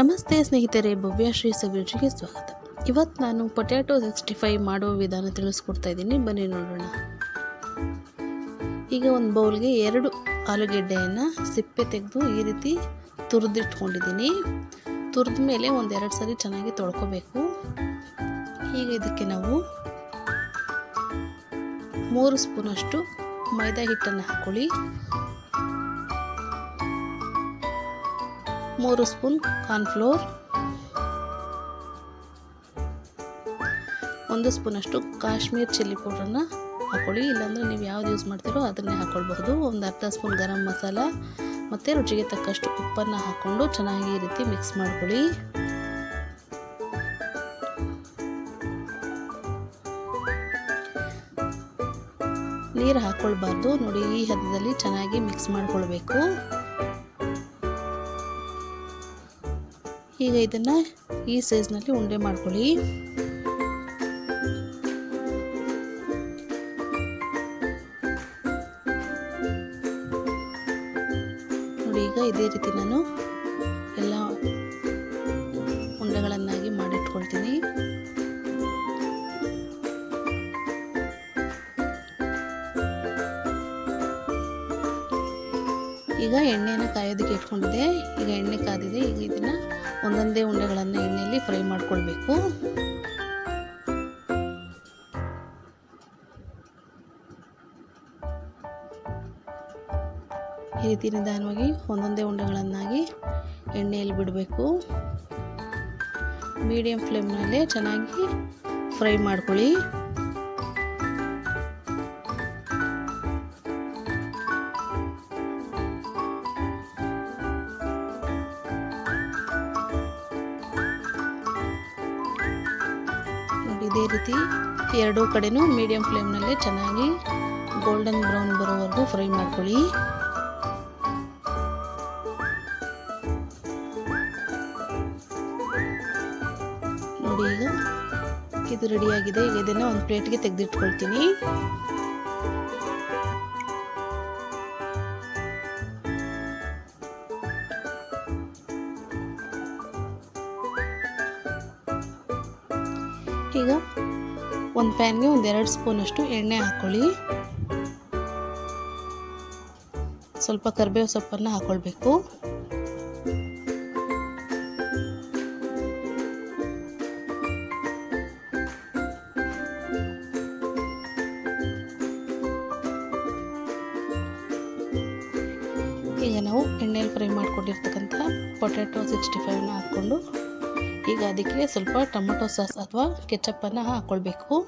ನಮಸ್ತೆ ಸ್ನೇಹಿತರೆ, ಭವ್ಯ ಶ್ರೀ ಸವಿರುಚಿಗೆ ಸ್ವಾಗತ. ಇವತ್ತು ನಾನು ಪೊಟ್ಯಾಟೊ ಸಿಕ್ಸ್ಟಿ ಫೈವ್ ಮಾಡೋ ವಿಧಾನ ತಿಳಿಸ್ಕೊಡ್ತಾ ಇದ್ದೀನಿ. ಬನ್ನಿ ನೋಡೋಣ. ಈಗ ಒಂದು ಬೌಲ್ಗೆ ಎರಡು ಆಲೂಗೆಡ್ಡೆಯನ್ನು ಸಿಪ್ಪೆ ತೆಗೆದು ಈ ರೀತಿ ತುರಿದಿಟ್ಕೊಂಡಿದ್ದೀನಿ. ತುರಿದ ಮೇಲೆ ಒಂದೆರಡು ಸರಿ ಚೆನ್ನಾಗಿ ತೊಳ್ಕೊಬೇಕು. ಈಗ ಇದಕ್ಕೆ ನಾವು ಮೂರು ಸ್ಪೂನಷ್ಟು ಮೈದಾ ಹಿಟ್ಟನ್ನು ಹಾಕ್ಕೊಳ್ಳಿ ಮೂರು ಸ್ಪೂನ್ ಕಾರ್ನ್ಫ್ಲೋರ್. ಒಂದು ಸ್ಪೂನಷ್ಟು ಕಾಶ್ಮೀರ್ ಚಿಲ್ಲಿ ಪೌಡ್ರನ್ನು ಹಾಕ್ಕೊಳ್ಳಿ ಇಲ್ಲಾಂದರೆ ನೀವು ಯಾವ್ದು ಯೂಸ್ ಮಾಡ್ತೀರೋ ಅದನ್ನೇ ಹಾಕ್ಕೊಳ್ಬಹುದು ಒಂದು ಅರ್ಧ ಸ್ಪೂನ್ ಗರಂ ಮಸಾಲ ಮತ್ತು ರುಚಿಗೆ ತಕ್ಕಷ್ಟು ಉಪ್ಪನ್ನು ಹಾಕ್ಕೊಂಡು ಚೆನ್ನಾಗಿ ಈ ರೀತಿ ಮಿಕ್ಸ್ ಮಾಡ್ಕೊಳ್ಳಿ. ನೀರು ಹಾಕ್ಕೊಳ್ಬಾರ್ದು ನೋಡಿ, ಈ ಹದದಲ್ಲಿ ಚೆನ್ನಾಗಿ ಮಿಕ್ಸ್ ಮಾಡ್ಕೊಳ್ಬೇಕು. ಈಗ ಇದನ್ನ ಈ ಸೈಜ್ನಲ್ಲಿ ಉಂಡೆ ಮಾಡ್ಕೊಳ್ಳಿ. ನೋಡಿ, ಈಗ ಇದೇ ರೀತಿ ನಾನು ಎಲ್ಲ ಉಂಡೆಗಳನ್ನಾಗಿ ಮಾಡಿಟ್ಕೊಳ್ತೀನಿ. ಈಗ ಎಣ್ಣೆನ ಕಾಯೋದಕ್ಕೆ ಇಟ್ಕೊಂಡಿದೆ ಈಗ ಎಣ್ಣೆ ಕಾದಿದೆ. ಈಗ ಇದನ್ನು ಒಂದೊಂದೇ ಉಂಡೆಗಳನ್ನು ಎಣ್ಣೆಯಲ್ಲಿ ಫ್ರೈ ಮಾಡಿಕೊಳ್ಬೇಕು. ಈ ರೀತಿ ನಿಧಾನವಾಗಿ ಒಂದೊಂದೇ ಉಂಡೆಗಳನ್ನಾಗಿ ಎಣ್ಣೆಯಲ್ಲಿ ಬಿಡಬೇಕು. ಮೀಡಿಯಂ ಫ್ಲೇಮ್ನಲ್ಲೇ ಚೆನ್ನಾಗಿ ಫ್ರೈ ಮಾಡ್ಕೊಳ್ಳಿ. ಇದೇ ರೀತಿ ಎರಡೂ ಕಡೆನೂ ಮೀಡಿಯಂ ಫ್ಲೇಮ್ನಲ್ಲೇ ಚೆನ್ನಾಗಿ ಗೋಲ್ಡನ್ ಬ್ರೌನ್ ಬರೋವರೆಗೂ ಫ್ರೈ ಮಾಡ್ಕೊಳ್ಳಿ. ನೋಡಿ ಈಗ ಇದು ರೆಡಿಯಾಗಿದೆ ಇದನ್ನು ಒಂದು ಪ್ಲೇಟ್ಗೆ ತೆಗೆದಿಟ್ಕೊಳ್ತೀನಿ. ಈಗ ಒಂದು ಪ್ಯಾನ್ಗೆ ಎರಡು ಸ್ಪೂನಷ್ಟು ಎಣ್ಣೆ ಹಾಕ್ಕೊಳ್ಳಿ ಸ್ವಲ್ಪ ಕರಿಬೇವು ಸೊಪ್ಪನ್ನು ಹಾಕ್ಕೊಳ್ಬೇಕು ಈಗ ನಾವು ಎಣ್ಣೆಯಲ್ಲಿ ಫ್ರೈ ಮಾಡ್ಕೊಂಡಿರ್ತಕ್ಕಂಥ ಪೊಟ್ಯಾಟೊ ಸಿಕ್ಸ್ಟಿ ಫೈವ್ನ ಹಾಕ್ಕೊಂಡು ಈಗ ಅದಕ್ಕೆ ಸ್ವಲ್ಪ ಟೊಮೊಟೊ ಸಾಸ್ ಅಥವಾ ಕೆಚಪ್ಪನ್ನು ಹಾಕ್ಕೊಳ್ಬೇಕು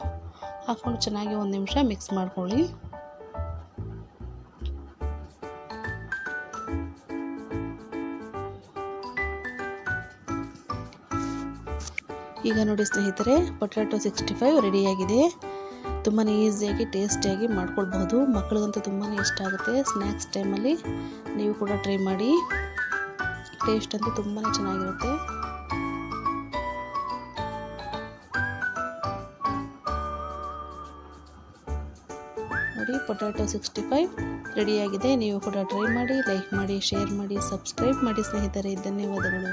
ಹಾಕ್ಕೊಂಡು ಚೆನ್ನಾಗಿ ಒಂದು ನಿಮಿಷ ಮಿಕ್ಸ್ ಮಾಡ್ಕೊಳ್ಳಿ. ಈಗ ನೋಡಿ ಸ್ನೇಹಿತರೆ, ಪೊಟ್ಯಾಟೊ ಸಿಕ್ಸ್ಟಿ ಫೈವ್ ರೆಡಿಯಾಗಿದೆ. ತುಂಬಾ ಈಸಿಯಾಗಿ, ಟೇಸ್ಟಿಯಾಗಿ ಮಾಡ್ಕೊಳ್ಬಹುದು. ಮಕ್ಕಳಿಗಂತೂ ತುಂಬಾ ಇಷ್ಟ ಆಗುತ್ತೆ. ಸ್ನ್ಯಾಕ್ಸ್ ಟೈಮಲ್ಲಿ ನೀವು ಕೂಡ ಟ್ರೈ ಮಾಡಿ. ಟೇಸ್ಟ್ ಅಂತೂ ತುಂಬಾ ಚೆನ್ನಾಗಿರುತ್ತೆ. ನೋಡಿ, ಪೊಟ್ಯಾಟೊ ಸಿಕ್ಸ್ಟಿ ಫೈವ್ ರೆಡಿಯಾಗಿದೆ. ನೀವು ಕೂಡ ಟ್ರೈ ಮಾಡಿ, ಲೈಕ್ ಮಾಡಿ, ಶೇರ್ ಮಾಡಿ, ಸಬ್ಸ್ಕ್ರೈಬ್ ಮಾಡಿ ಸ್ನೇಹಿತರೆ. ಧನ್ಯವಾದಗಳು.